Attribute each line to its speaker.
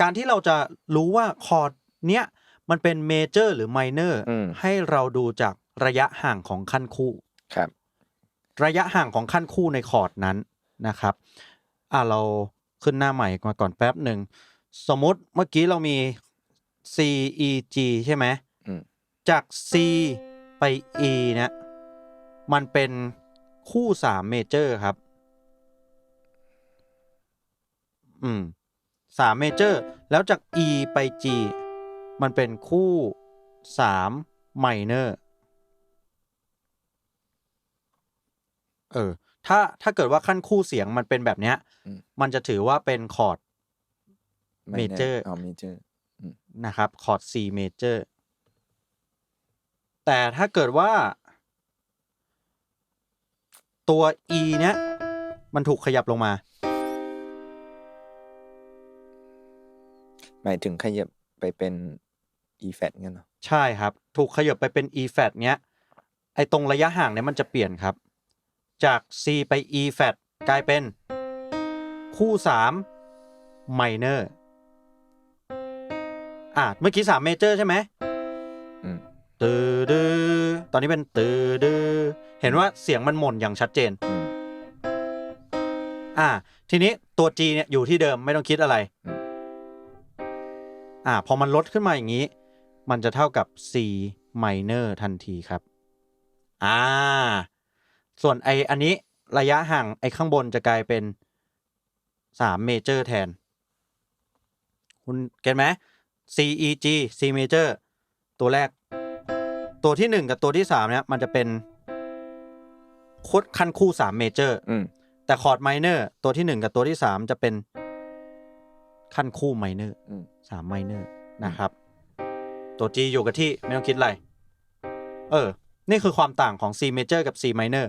Speaker 1: การที่เราจะรู้ว่าคอร์ดเนี้ยมันเป็นเมเจอร์หรือไมเนอร์
Speaker 2: อืม
Speaker 1: ให้เราดูจากระยะห่างของขั้นคู่
Speaker 2: ครับ
Speaker 1: ระยะห่างของขั้นคู่ในคอร์ดนั้นนะครับ อ่าเราขึ้นหน้าใหม่มาก่อนแป๊บหนึ่ง สมมติเมื่อกี้เรามี C E G ใช่ไหม
Speaker 2: อืม
Speaker 1: จาก C ไป E เนี่ยมันเป็นคู่สามเมเจอร์ครับ อืม สามเมเจอร์ แล้วจาก E ไป G มันเป็นคู่สามไมเนอร์ เออ ถ้าถ้าเกิดว่าขั้นคู่เสียงมันเป็นแบบเนี้ย
Speaker 2: อืม
Speaker 1: มันจะถือว่าเป็นคอร์ด Major
Speaker 2: อ๋อเมเจอร์
Speaker 1: นะครับ คอร์ด C major แต่ถ้าเกิดว่า ตัว E เนี้ยมันถูกขยับลงมา
Speaker 2: หมายถึงขยับไปเป็น e flat งั้นเหรอ
Speaker 1: ใช่ครับ ถูกขยับไปเป็น E flat เนี้ยไอตรงระยะห่างเนี้ยมันจะเปลี่ยนครับ จาก C ไป E flat กลายเป็น คู่3 minor อะเมื่อกี้3 major ใช่ไหม
Speaker 2: อืม
Speaker 1: ตือดือตอนนี้เป็นตือดือเห็นว่าเสียงมันหม่นอย่างชัดเจน
Speaker 2: อืม
Speaker 1: อ่า ทีนี้ตัว G เนี่ยอยู่ที่เดิมไม่ต้องคิดอะไร
Speaker 2: อืม
Speaker 1: อ่าพอมันลดขึ้นมาอย่างนี้ มันจะเท่ากับ C minor ทันทีครับ อ่า ส่วนไออันนี้ระยะห่างไอข้างบนจะกลายเป็นสามเมเจอร์แทน คุณเก็ตไหม C E G C major ตัวแรก ตัวที่หนึ่งกับตัวที่สามเนี่ย มันจะเป็นโคดขั้นคู่สามเมเจอร์
Speaker 2: อืม
Speaker 1: แต่คอร์ดไมเนอร์ตัวที่หนึ่งกับตัวที่สามจะเป็น ขั้นคู่ไมเนอร์
Speaker 2: อืม
Speaker 1: สามไมเนอร์นะครับ ตัว G อยู่กับที่ไม่ต้องคิดอะไร เออ นี่คือความต่างของ C major กับ C minor